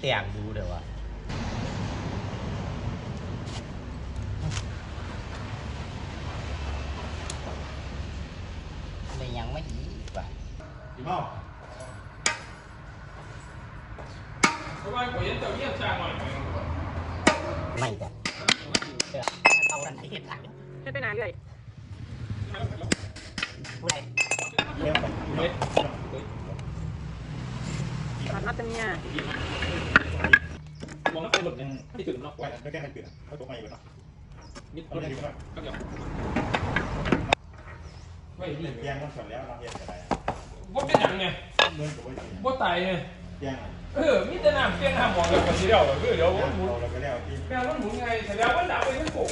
แต่งดูเดี๋ยววะไม่ยังไม่อีกว่ะพี่เมาเพราะว่าผมยังจะเยี่ยมจางหน่อยไม่จ้ะเดี๋ยวเอาดันที่เห็นหลังเฮ็ดไปนานเลยผู้ใดเลี้ยงไปเฮ้ยถอดมาเต็มเนี่ย มองแล้วเป็นหลุดยังที่ตื่นนอกไว้ไว้ไม่แก้ให้ตื่นเขาตกมาอยู่เนาะนิดรถอยู่ครับก็เดี๋ยวไม่ดีเตียงมันส่วนแล้วเราเฮ็ดอะไรว่าเป็นอย่างไงเงินกับว่าว่าตายไงเตียงเออมีแต่น้ำเตี้ยน้ำมองเลยกันทีเดียวคือเดี๋ยวมันหมุนเราเราก็แล้วมวมันหมุนไงแต่แล้วมันดับไปทั้งโขก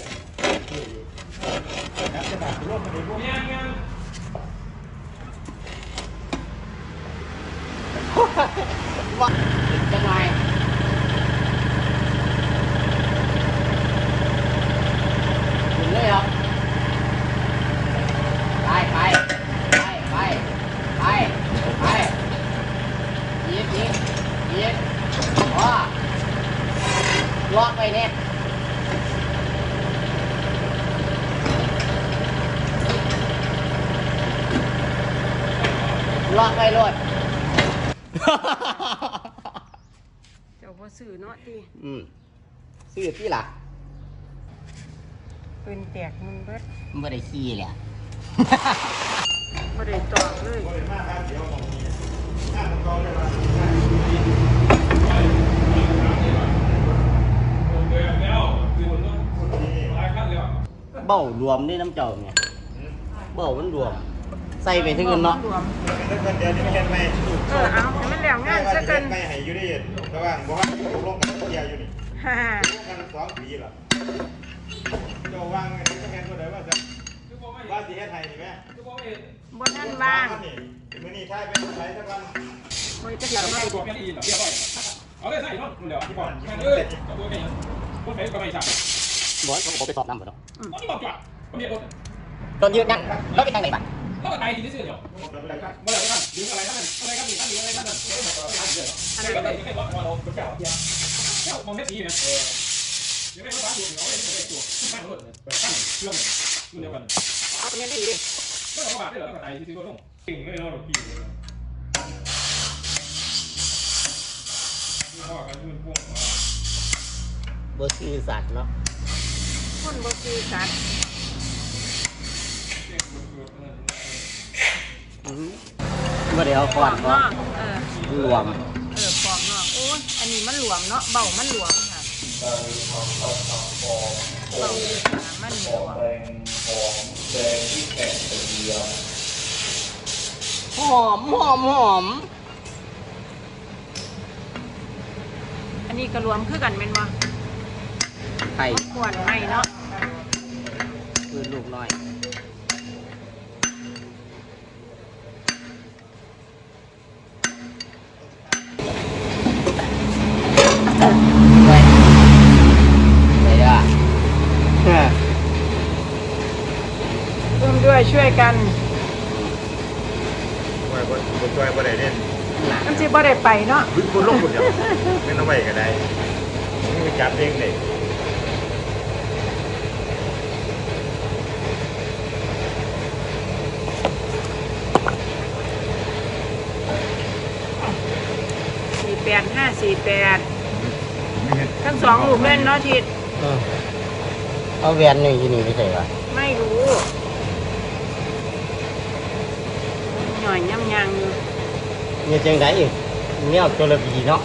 นักจะตัดร่วมมาในพวกเงี้ยเงี้ยว่าจังไงถึงเลยเหรอไปไปไปไปไปไปยิบยิบยิบว้า ล็อกไปเนี่ยล็อกไปรถเจ้าบ่ซื้อเนาะติอืมซื้อที่ล่ะปืนแตกมึงเบิดไม่ได้ขี้เลยอะบ่ได้ตอกเลย บริมาทางเดียวของนี้ข้างของเขาเลยว่า เดินแล้วคือมันต้อง นี่ ตายขั้นแล้ว เบ้ารวมด้วยน้ำเจ้าเนี่ยเบ้ามันรวม ใส่ไปถึงกันเนาะรวมเป็นเดือนนี้ไม่เห็นไหมเออเอาให้มันแล้วงานซะเกินไม่ให้อยู่ได้ยินระหว่างบอกว่าตกลงกันเดียวอยู่นี่ฮ่าตกลงกันสองปีละเจ้าว่างไงจะแค่คนใดว่าจะคือบอกไม่ว่าสิเฮ็ดให้นี่แม่คือบอกไม่บ่ทันว่างมื้อนี้ใช้เป็นใช้สักวันบ่จะเดี๋เดี๋ยยววไม่มาตัวแค่นี้เหรอเรียบร้อยเอาเลยใส่เนาะเดี๋ยวที่ก่อนแค่เอ้ยตัวแค่นี้คนไหนก็ไม่ทรา บบอกว่าผมไปสอบน้ำบ่เนาะตอนนี้บอกจ้ะคนนี้รถตอนยืนนั่งแล้วไปทางไหนบ้างแล้วก็ตายทีที่สุดเดี๋ยวเมื่อไหร่กันดึงอะไรนั่นอะไรกันดึงอะไรกันดึงอะไรกันอะไรกันไม่บอกว่าเราเป็นเจ้าเดียวเจ้ามองไม่ดีนะเออยังไม่ต้องตามตัวเดี๋ยวเอาเลยตัวตั้งรถเลยตั้งเครื่องอยู่เดียวกันเอาเป็นได้ดีก็เราบาดได้เหรอก็ตายที่ที่ก็ต้องเก่งเลยเราเราพี่เลยพ่ บ่ซื่อสัตว์เนาะคนบ่ซื้อสัตว์เก่งสุดๆเลยอือบ่ได้เอาก่อนปก็อกเนาะเออ รวมเออปอกเนาะโอ้ยอันนี้มันหลวมเนาะ เบามันหลวมค่ะเบาดีกว่ามันหลวมหอมหอมหอม อันนี้ก็รวมคือกันแม่นบ่ ไข่ควรให้เนาะคือลูกน้อยไปไปอะร่วมด้วยช่วยกันว่าบ่บ่ช่วยบ่ได้เด่นมันสิบ่ได้ไปเนาะบึ้งบ่ลงบ่เดียวไม่ต้องไว้ก็ได้นี่จับเองเด้สี่แปดห้า สี่แปดทั้งสองลูกเล่นเนาะทิดเออเอาแหวนนี่อยู่นี่ไม่ใช่ปะไม่รู้หน่อยย่ำยังอยู่เนี่ยจังไดอีกเนี่ยเอาตัวละบีเนาะ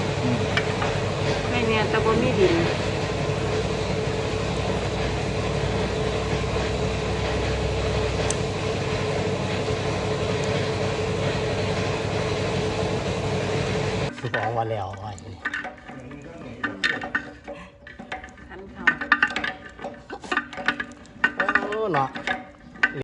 ไม่เนี่ยตะบนมีดิน สองวันแล้วไอ้ทันเขาโอ้เนาะ